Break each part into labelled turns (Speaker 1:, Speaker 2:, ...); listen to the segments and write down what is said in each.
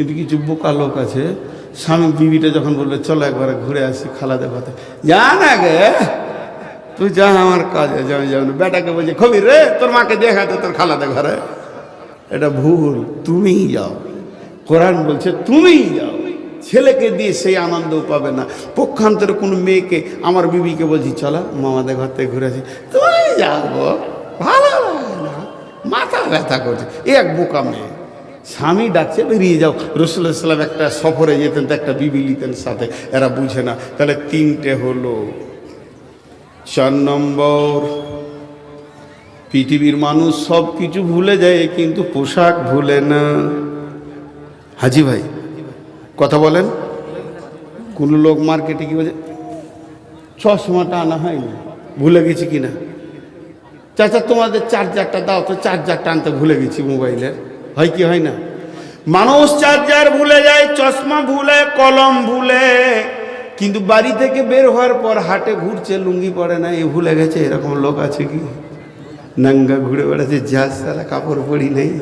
Speaker 1: কিন্তু কিছু বোকা লোক আছে। স্বামী বিবিটা যখন বলল, চলো একবার ঘুরে আসি খালা দেখাতে যা না গে তুই যা আমার কাজে যাও না বেটাকে বলছে খবি রে, তোর মাকে দেখাতে তোর খালাতে ঘরে। এটা ভুল, তুমিই যাও। কোরআন বলছে, তুমিই যাও। ছেলেকে দিয়ে সেই আনন্দ পাবে না। পক্ষান্তরে কোনো মেয়েকে, আমার বিবিকে বলছি, চলো মামাদের ঘর থেকে ঘুরে আসি। তুমি যাব ভালো না। মাথা ব্যথা করছে। এক বোকা মেয়ে। স্বামী ডাকছে, বেরিয়ে যাও। রসুল্লাহ সাল্লাম একটা সফরে যেতেন, তো একটা বিবি নিতেন সাথে। এরা বুঝে না। তাহলে তিনটে হলো, চার নম্বর, পৃথিবীর মানুষ সব কিছু ভুলে যায়, কিন্তু পোশাক ভুলে না। হাজি ভাই, কথা বলেন। কোনো লোক মার্কেটে কি বলছে চশমাটা আনা হয়নি, ভুলে গেছি কিনা? চাচা, তোমাদের চার্জারটা দাও, তো চার্জারটা আনতে ভুলে গেছি মোবাইলের হয় কি হয় না? মানুষ চার্জার ভুলে যায়, চশমা ভুলে, কলম ভুলে, কিন্তু বাড়ি থেকে বের হওয়ার পর হাটে ঘুরছে, লুঙ্গি পরে না, এ ভুলে গেছে, এরকম লোক আছে কি? নাঙ্গা ঘুরে বেড়াচ্ছে যা সারা কাপড় পরি নেই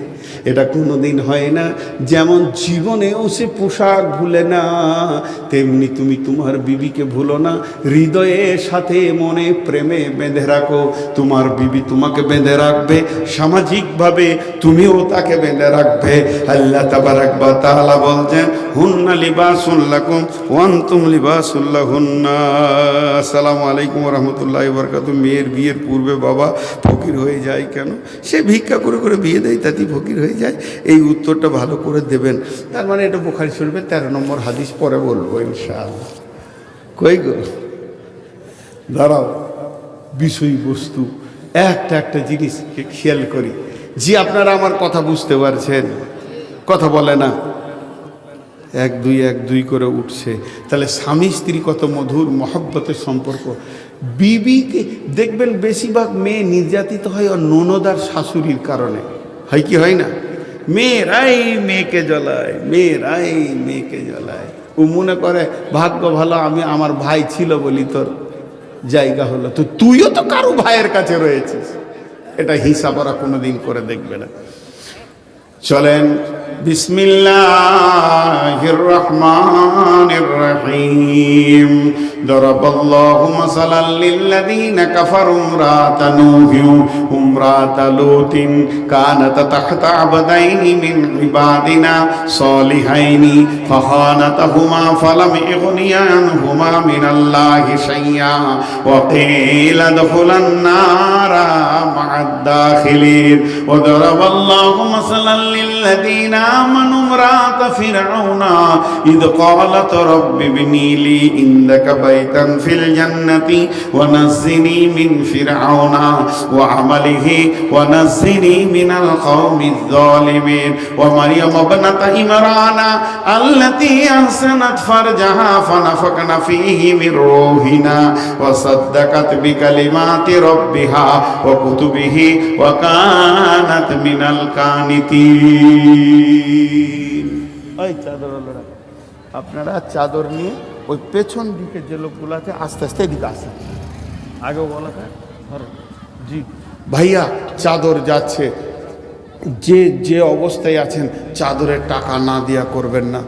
Speaker 1: এটা কোনো দিন হয় না যেমন জীবনেও সে পোশাক ভুলে না তেমনি তুমি তোমার বিবিকে ভুলো না হৃদয়ের সাথে মনে প্রেমে বেঁধে রাখো তোমার বিবি তোমাকে বেঁধে রাখবে সামাজিকভাবে তুমিও তাকে বেঁধে রাখবে আল্লাহ তাবারাকবা তাআলা বলছেন হুন্না লিবাসুল্লাকুম ওয়ান্তুম লিবাসুল্লাহুন্না আসসালামু আলাইকুম রহমতুল্লাহ বরকাত মেয়ের বিয়ের পূর্বে বাবা ফকির হয়ে যায় কেন? সে ভিক্ষা করে করে বিয়ে দেয়, তাতেই ফকির হয়ে যায়। এই উত্তরটা ভালো করে দেবেন। তার মানে এটা বোখারি শরীফের তেরো নম্বর হাদিস পরে বলব, ইনশাআল্লাহ। কই গো? দাঁড়াও। বিষয়বস্তু একটা একটা জিনিসকে খেয়াল করি। জি, আপনারা আমার কথা বুঝতে পারছেন। কথা বলে না? এক দুই এক দুই করে উঠছে। তাহলে স্বামী স্ত্রী কত মধুর মহব্বতের সম্পর্ক। বিবিকে দেখবেন বেশিরভাগ মেয়ে নির্যাতিত হয় ওর ননদার শাশুড়ির কারণে। হয় কি, হয় না? মেয়েরাই মেয়েকে জ্বলায়, মেয়েরাই মেয়েকে জ্বলায়। ও মনে করে, ভাগ্য ভালো, আমি আমার ভাই ছিল বলি তোর জায়গা হলো। তো তুইও তো কারও ভাইয়ের কাছে রয়েছিস। এটা হিসাব ওরা কোনোদিন করে দেখবে না। চলেন بسم الله الرحمن الرحيم. ضرب الله مثلا للذين كفروا امرأة نوح وامرأة لوط كانت تحت عبدين من عبادنا صالحين فخانتهما فلم يغني عنهما من الله شيئا وقيل ادخلا النار الداخلين. وضرب الله مثلا للذين آمنوا امرأة فرعون. إذ قالت رب ابني لي عندك بيتا في الجنة ونزني من فرعون وعمله ونزني من القوم الظالمين. ومريم ابنة عمران التي أحسنت فرجها فنفقنا فيه من روحنا. وصدقت بكلمات ربها وكتبه ওয়াকানাত মিনাল কানিতিন। ওই চাদর আপনারা চাদর নিয়ে ওই পেছন দিকে যে লোকগুলো আছে আস্তে আস্তে এদিকে আসে আগেও বলা যায় জি। ভাইয়া, চাদর যাচ্ছে। যে যে অবস্থায় আছেন, চাদরের টাকা না দেওয়া করবেন না।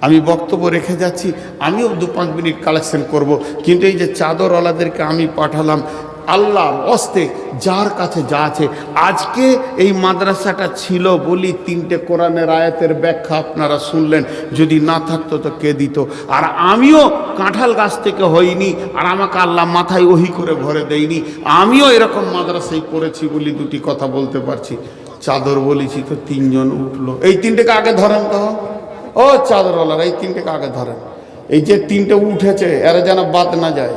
Speaker 1: আমি বক্তব্য রেখে যাচ্ছি, আমিও দু পাঁচ মিনিট কালেকশন করব। কিন্তু এই যে চাদরওয়ালাদেরকে আমি পাঠালাম আল্লাহর অস্তে যার কাছে যা আছে। আজকে এই মাদ্রাসাটা ছিল বলি তিনটে কোরআনের আয়াতের ব্যাখ্যা আপনারা শুনলেন, যদি না থাকতো তো কে দিত? আর আমিও কাঁঠাল গাছ থেকে হইনি, আর আমাকে আল্লাহ মাথায় ওহি করে ভরে দেয়নি। আমিও এরকম মাদ্রাসায় পড়েছি বলি দুটি কথা বলতে পারছি। চাদর বলেছি তো তিনজন উঠল। এই তিনটেকে আগে ধরেন তো। ও চাদরওয়ালারা, এই তিনটেকে আগে ধরেন। এই যে তিনটে উঠেছে, এরা যেন বাদ না যায়।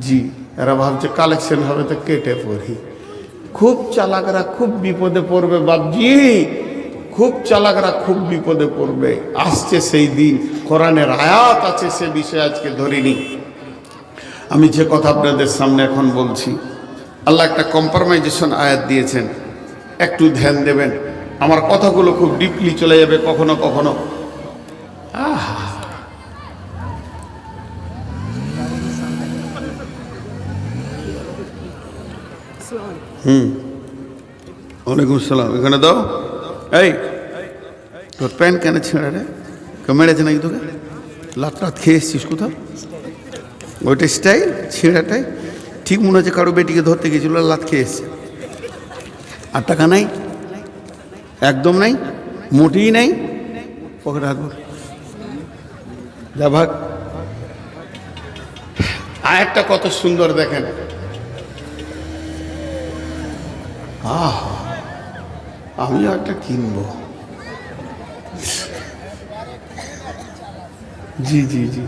Speaker 1: জি। এরা ভাবছে কালেকশন হবে তো কেটে পড়ি। খুব চালাকরা খুব বিপদে পড়বে বাবজি খুব চালাকরা খুব বিপদে পড়বে। আসছে সেই দিন। কোরআনের আয়াত আছে সে বিষয়ে আজকে ধরিনি। আমি যে কথা আপনাদের সামনে এখন বলছি, আল্লাহ একটা কম্প্রোমাইজেশন আয়াত দিয়েছেন। একটু ধ্যান দেবেন। আমার কথাগুলো খুব ডিপলি চলে যাবে কখনো কখনো। আহা। হুম। ওয়ালাইকুম আসসালাম। এখানে দাও। এই, তোর প্যান্ট কেন ছেঁড়া রে? কেউ মেরেছে নাকি তোকে? লাত লাত খেয়ে এসছিস কোথাও? ওইটা স্টাইল ছেঁড়াটাই। ঠিক মনে হচ্ছে কারও বেটিকে ধরতে গেছিল লাত খেয়ে এসছে। আর টাকা নাই? একদম নাই? মোটেই নাই? পকেটে হাত। যা ভাগ। আরেকটা কত সুন্দর দেখেন। আহ, আমিও একটা কিনবো। জি জি জি।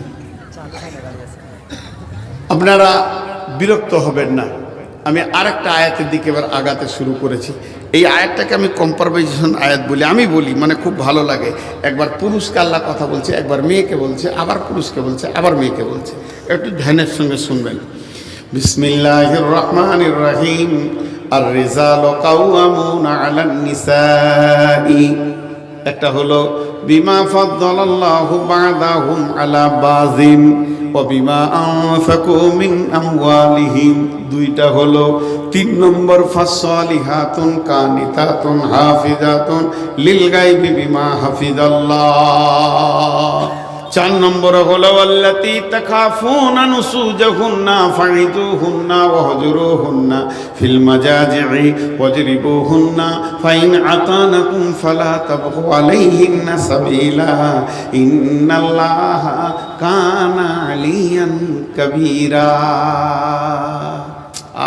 Speaker 1: আপনারা বিরক্ত হবেন না। আমি আরেকটা আয়াতের দিকে এবার আগাতে শুরু করেছি। এই আয়াতটাকে আমি কম্পারমাইজেশন আয়াত বলি, আমি বলি মানে খুব ভালো লাগে। একবার পুরুষকে আল্লাহ কথা বলছে, একবার মেয়েকে বলছে, আবার পুরুষকে বলছে, আবার মেয়েকে বলছে। একটু ধ্যানের সঙ্গে শুনবেন। বিসমিল্লাহ রহমান রহিম। আর রেজাল একটা হলো, বিমা ফাদ্দালাল্লাহু বা'দাহুম আলা বাযিন ও বিমা আনফাকু মিন আমওয়ালিহিম। দুইটা হলো, তিন নম্বর, ফাসসালিহাতুন কানিতাতুন হাফিজাতুন লিল গায়বি বিমা হাফিজাল্লাহ। চার নম্বর হলো, আল্লাতি তাখাফুনা নুসুজাহুন্না, ফাইদুহুন্না, ওয়াহজুরুহুন্না, ফিল মাজাজি'i ওয়াজরিবুহুন্না, ফাইন আতানাকুম ফালা তাবগু আলাইহিন্না সাবিলা, ইন্নাল্লাহা কানা আলিয়ান কাবীরা।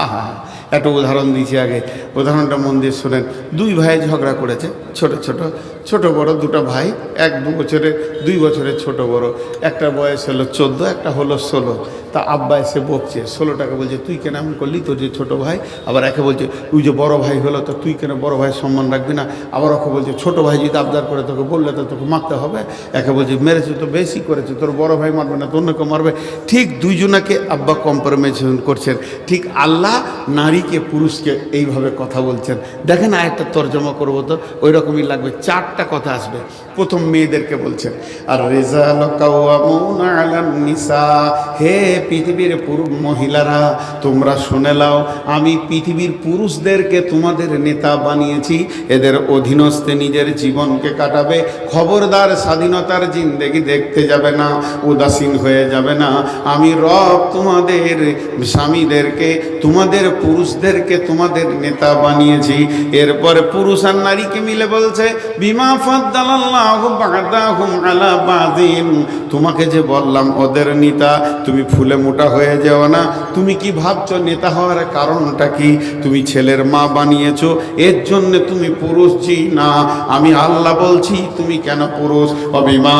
Speaker 1: আহা, একটা উদাহরণ দিয়েছি আগে। উদাহরণটা মন দিয়ে শোনেন। দুই ভাই ঝগড়া করেছে, ছোট ছোট। ছোট বড় দুটো ভাই, এক দু বছরের, দুই বছরের ছোট বড়। একটা বয়স হলো চোদ্দ, একটা হলো ষোলো। তা আব্বা এসে বকছে, ষোলোটাকে বলছে, তুই কেন এমন করলি? তোর যে ছোটো ভাই? আবার একে বলছে তুই যে বড় ভাই হলো, তো তুই কেন বড় ভাইয়ের সম্মান রাখবি না? আবার ওকে বলছে, ছোট ভাই যদি আবদার করে তোকে বললে, তো তোকে মারতে হবে? একে বলছে, মেরেছে তো বেশি করেছে, তোর বড় ভাই মারবে না তো অন্য কেউ মারবে? ঠিক দুইজনাকে আব্বা কম্প্রোমাইজেশন করছেন। ঠিক আল্লাহ নারীকে পুরুষকে এইভাবে কথা বলছেন। দেখেন আরেকটা তর্জমা করব তো ওই রকমই লাগবে, চারটা কথা আসবে। প্রথম মেয়েদেরকে বলছেন, আর রেজাল নিসা, হে পৃথিবীর পুরুষ মহিলারা, তোমরা শুনে লাও আমি পৃথিবীর পুরুষদেরকে তোমাদের নেতা বানিয়েছি, এদের অধীনস্থে নিজের জীবনকে কাটাবে, খবরদার স্বাধীনতার জিন্দেগি দেখতে যাবে না, উদাসীন হয়ে যাবে না, আমি রব তোমাদের স্বামীদেরকে, তোমাদের পুরুষদেরকে তোমাদের নেতা বানিয়েছি। এরপরে পুরুষ আর নারীকে মিলে বলছে, বিমা আলা তোমাকে যে বললাম, ওদের নেতা, তুমি ফুলে মোটা হয়ে যাও না। তুমি কি ভাবছ নেতা হওয়ার কারণটা কি? তুমি ছেলের মা বানিয়েছো, এর জন্য তুমি পুরুষ জি না। আমি আল্লাহ বলছি, তুমি কেন পুরুষ? অবিমা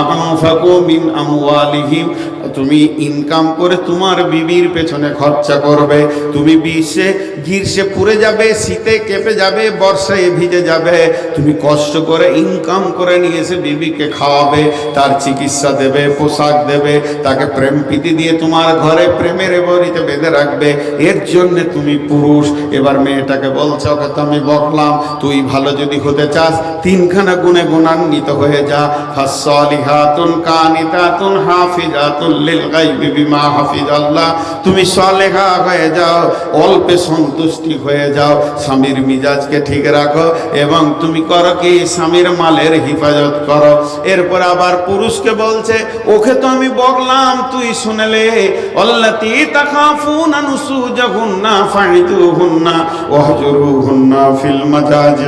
Speaker 1: আমওয়ালিহিম। তুমি ইনকাম করে তোমার বিবির পেছনে খরচা করবে। তুমি বিশ্বে গ্রীষ্মে পুড়ে যাবে কেঁপে যাবে, বর্ষায় ভিজে যাবে। তুমি কষ্ট করে ইনকাম করে নিয়ে এসে বিবিকে খাওয়াবে, তার চিকিৎসা দেবে, পোশাক দেবে, তাকে প্রেম প্রীতি দিয়ে তোমার ঘরে প্রেমের বরিতে বেঁধে রাখবে। এর জন্যে তুমি পুরুষ। এবার মেয়েটাকে বলছে, ওকে তো আমি বকলাম। তুই ভালো যদি হতে চাস, তিনখানা গুণে গুণান্বিত হয়ে যা। ফাসসালিহাতুন কানিতাতুন হাফিজাতুন লিল গায়বি বিমা হাফিজাল্লাহ। তুমি সলেহা হয়ে যাও, অল্পে সন্তুষ্টি হয়ে যাও। স্বামীর মিজাজকে ঠিক রাখো এবং তুমি করো কি, স্বামীর মালের হিফাজত করো। এরপর আবার পুরুষকে বলছে, ওকে তো আমি বকলাম, তুই শুনেলে, অল্লাতি তাখাফুনা নুসুজাহুন্না ফাইদুহুন্না, ওয়াহজুরুহুন্না ফিল মাজাজি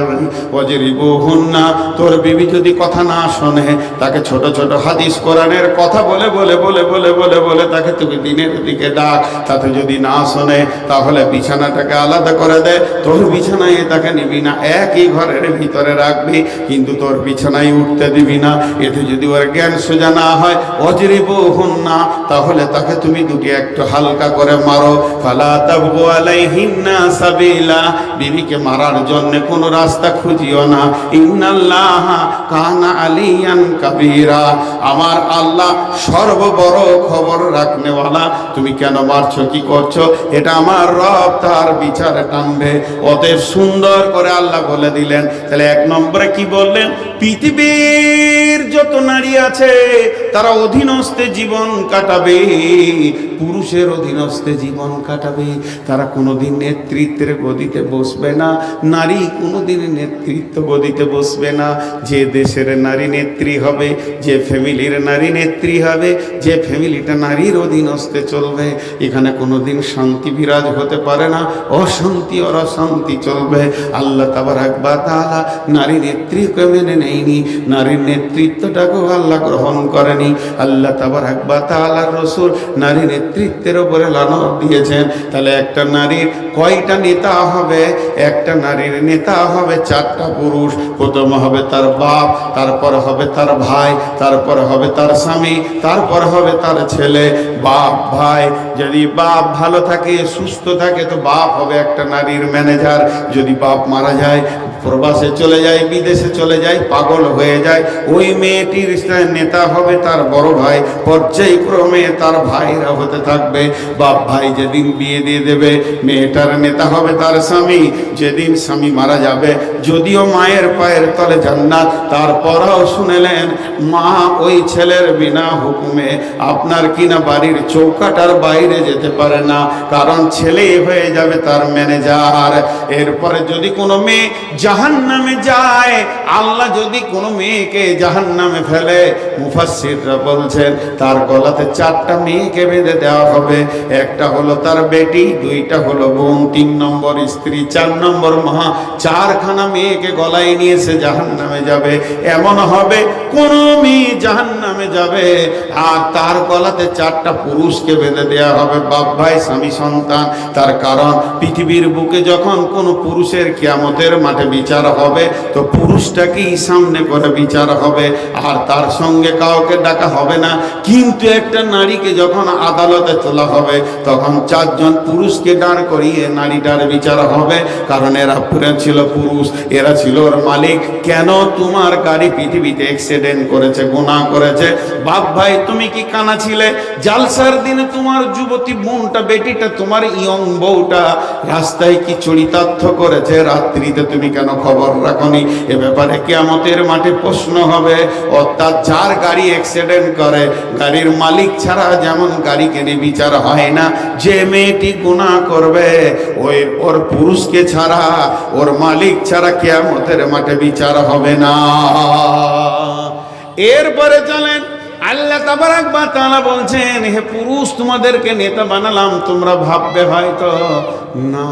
Speaker 1: ওয়াজরিবুহুন্না। তোর বিবি যদি কথা না শোনে, তাকে ছোট ছোট হাদিস কোরআনের কথা বলে বলে বলে বলে বলে বলে তাকে তুমি দিনের দিকে ডাক। তাতে যদি না শোনে, তাহলে বিছানাটাকে আলাদা করে দে। তোর বিছানায় তাকে নিবি না, একই ঘরের ভিতরে রাখবি, কিন্তু তোর বিছানায় উঠতে দিবি না। এতে যদি ওর জ্ঞান সোজা না হয় অজরিব হন না, তাহলে তাকে তুমি দুটি একটু হালকা করে মারো। ফালা তাবগু আলাইহিন্না সাবিলা বিবিকে মারার জন্য কোনো রাস্তা খুঁজিও না। ইন্নাল্লাহ কানা আলিয়ান কাবীরা, আমার আল্লাহ সর্ববড় খবর রাখনেওয়ালা। তুমি কেন মারছো, কি করছ? এটা আমার রব তার বিচারে টানবে। অতএব সুন্দর করে আল্লাহ বলে দিলেন। তাহলে এক নম্বরে কি বললেন? পৃথিবীর যত নারী আছে, তারা অধীনস্থে জীবন কাটাবে। পুরুষের অধীনস্থে জীবন কাটাবে। তারা কোনোদিন নেতৃত্বের গদিতে বসবে না। নারী কোনোদিন নেতৃত্ব গদিতে বসবে না। যে দেশের নারী নেত্রী হবে, যে ফ্যামিলির নারী নেত্রী হবে, যে ফ্যামিলিটা নারীর অধীনস্থে চলবে, এখানে কোনোদিন শান্তি বিরাজ হতে পারে না। অশান্তি আর অশান্তি চলবে। আল্লাহ তাবার একবার তালা নারী নেত্রীকে মেনে নেয়নি নারীর নেতৃত্বটাকেও আল্লাহ গ্রহণ করেনি। আল্লাহ তাবার একবার তালার রসুল নারী নেতৃত্বের ওপরে লানত দিয়েছেন। তাহলে একটা নারীর কয়টা নেতা হবে? একটা নারীর নেতা হবে চারটা পুরুষ। প্রথম হবে তার বাপ, তারপর হবে তার ভাই, তারপর হবে তার স্বামী, তারপর হবে তার ছেলে, বাপ, ভাই। যদি বাপ ভালো থাকে, সুস্থ থাকে, তো বাপ হবে একটা নারীর ম্যানেজার। যদি বাপ মারা যায়, প্রবাসে চলে যায়, বিদেশে চলে যায় পাগল হয়ে যায়। ওই মেয়েটির নেতা হবে তার বড় ভাই, পর্যায়ক্রমে তার ভাইরা হতে থাকবে। বাপ ভাই যেদিন বিয়ে দিয়ে দেবে, মেয়েটার নেতা হবে তার স্বামী। যেদিন স্বামী মারা যাবে, যদিও মায়ের পায়ের তলে জান্নাত, তারপরও শুনেলেন, মা, ওই ছেলের বিনা হুকুমে আপনার কিনা বাড়ির চৌকাটার বাইরে যেতে পারে না? কারণ ছেলেই হয়ে যাবে তার ম্যানেজার। এরপরে যদি কোনো মেয়ে জাহান নামে যায়, আল্লাহ যদি কোনো মেয়েকে জাহান নামে ফেলে মুফাসিররা বলছেন, তার গলাতে চারটা মেয়েকে বেঁধে দেওয়া হবে। একটা হলো তার বেটি, দুইটা হলো বোন, তিন নম্বর স্ত্রী, চার নম্বর মহা চারখানা মেয়েকে গলায় নিয়েছে জাহান নামে যাবে। এমন হবে, কোন মেয়ে জাহান নামে যাবে। আর তার গলাতে চারটা পুরুষকে বেঁধে দেওয়া হবে। বাপ ভাই, স্বামী, সন্তান। তার কারণ, পৃথিবীর বুকে যখন কোনো পুরুষের কিয়ামতের মাঠে বিচার হবে, তো পুরুষটাকেই সামনে করে বিচার হবে, আর তার সঙ্গে কাউকে ডাকা হবে না। কিন্তু একটা নারীকে যখন আদালতে তোলা হবে, তখন চারজন পুরুষকে দাঁড় করিয়ে নারীটার বিচার হবে, কারণ এরা ছিল পুরুষ, এরা ছিল ওর মালিক। কেন তোমার গাড়ি পৃথিবীতে অ্যাক্সিডেন্ট করেছে, গুণা করেছে? বাপ ভাই, তুমি কি কানা ছিলে? জালসার দিনে তোমার যুবতী বোনটা, বেটিটা, তোমার ইয়ং বউটা রাস্তায় কি চরিতার্থ করেছে? রাত্রিতে তুমি কেন খবর রাখনি? এ ব্যাপারে কেয়ামতের মাঠে প্রশ্ন হবে, অর্থাৎ যার গাড়ি অ্যাক্সিডেন্ট করে, গাড়ির মালিক ছাড়া যেমন গাড়ি কেনে বিচার হয় না, যে মেয়েটি গুণা করবে, ওই ওর পুরুষকে ছাড়া, ওর মালিক ছাড়া কেয়ামতের মাঠে বিচার হবে না। এরপরে চলেন, আল্লাহ তাবারাক বা তাআলা বলছেন, হে পুরুষ, তোমাদেরকে নেতা বানালাম, তোমরা ভাববে হয়তো, না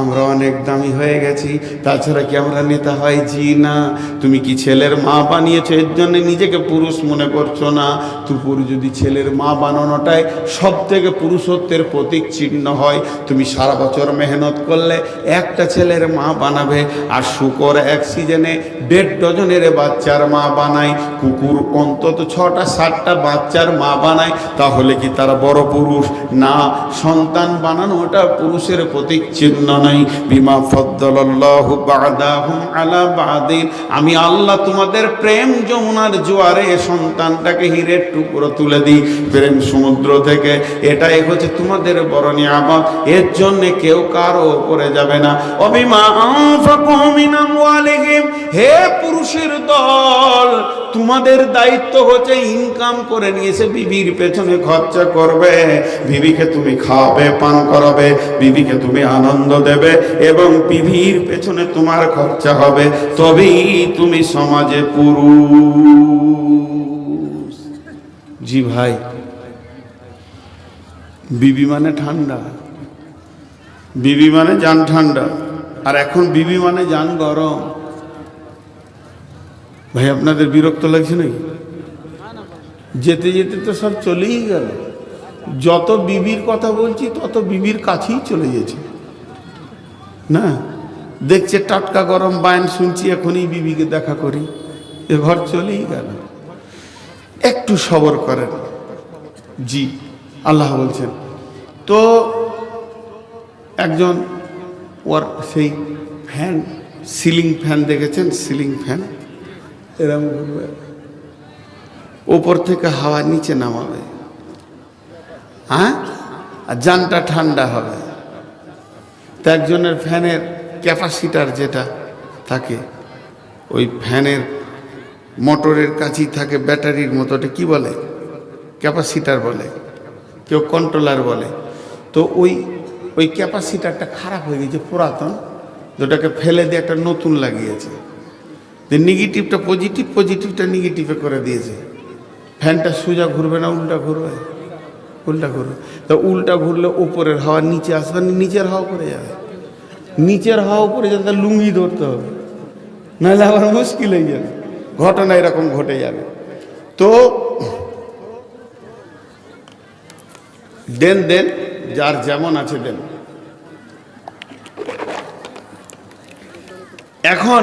Speaker 1: আমরা অনেক দামি হয়ে গেছি। তাছাড়া কি আমরা নেতা হয়? জি না। তুমি কি ছেলের মা বানিয়েছো? এর জন্য নিজেকে পুরুষ মনে করছ না। তুপুর যদি ছেলের মা বানানোটাই সব থেকে পুরুষত্বের প্রতীক চিহ্ন হয়, তুমি সারা বছর মেহনত করলে একটা ছেলের মা বানাবে আর শুকর এক সিজনে দেড় ডজনের বাচ্চার মা বানায়। কুকুর অন্তত ছটা, সাতটা বাচ্চার মা বানায়। তাহলে কি তারা বড় পুরুষ? না। সন্তান বানানো ওটা পুরুষের প্রতীক চিহ্ন নাই, বিমা ফদ্দলাল্লাহু বাদাহুম আলা বাদিন আমি আল্লাহ তোমাদের প্রেম যমুনার জোয়ারে সন্তানটাকে হিরের টুকরো তুলে দিই প্রেম সমুদ্র থেকে। এটাই হচ্ছে তোমাদের বড় নিয়ামত। এর জন্য কেউ কারও উপরে যাবে না। অবিমা হে পুরুষের দল তোমাদের দায়িত্ব হচ্ছে ইনকাম করে নিয়েছে বিবির পেছনে খরচা করবে। বিবিকে তুমি খাওয়াবে, পান করাবে, বিবিকে তুমি আনন্দ দেবে এবং বিবির পেছনে তোমার খরচা হবে। তবেই তুমি সমাজে পুরুষ। জি ভাই। বিবি মানে ঠান্ডা। বিবি মানে যান ঠান্ডা। আর এখন বিবি মানে যান গরম। ভাই, আপনাদের বিরক্ত লাগছে নাকি? যেতে যেতে তো সব চলেই গেল। যত বিবির কথা বলছি, তত বিবির কাছেই চলে গেছে না? দেখছে টাটকা গরম বায়ন শুনছি, এখনই বিবিকে দেখা করি। এ ঘর চলেই গেল। একটু সবর করেন। জি, আল্লাহ বলছেন। তো একজন ওর সেই ফ্যান, সিলিং ফ্যান দেখেছেন? Ceiling fan. এরকম ঘুরবে ওপর থেকে হাওয়া নিচে নামাবে। হ্যাঁ? আর যানটা ঠান্ডা হবে। তো একজনের ফ্যানের ক্যাপাসিটার যেটা থাকে, ওই ফ্যানের মোটরের কাছেই থাকে ব্যাটারির মতো, ওটা কী বলে? ক্যাপাসিটার বলে। কেউ কন্ট্রোলার বলে। তো ওই ওই ক্যাপাসিটারটা খারাপ হয়ে গেছে পুরাতন, যেটাকে ফেলে দিয়ে একটা নতুন লাগিয়েছে। যে নেগেটিভটা পজিটিভ পজিটিভটা নেগেটিভে করে দিয়েছে। ফ্যানটা সোজা ঘুরবে না, উল্টা ঘুরবে। উল্টা ঘুরবে। তা উল্টা ঘুরলে উপরের হাওয়া নিচে আসবে না, নিচের হাওয়া পড়ে যাবে। নিচের হাওয়া উপরে যাতে লুঙ্গি ধরতে হবে। নাহলে আবার মুশকিল হয়ে যাবে। ঘটনা এরকম ঘটে যাবে। তো, দেন দেন, যার যেমন আছে দেন। এখন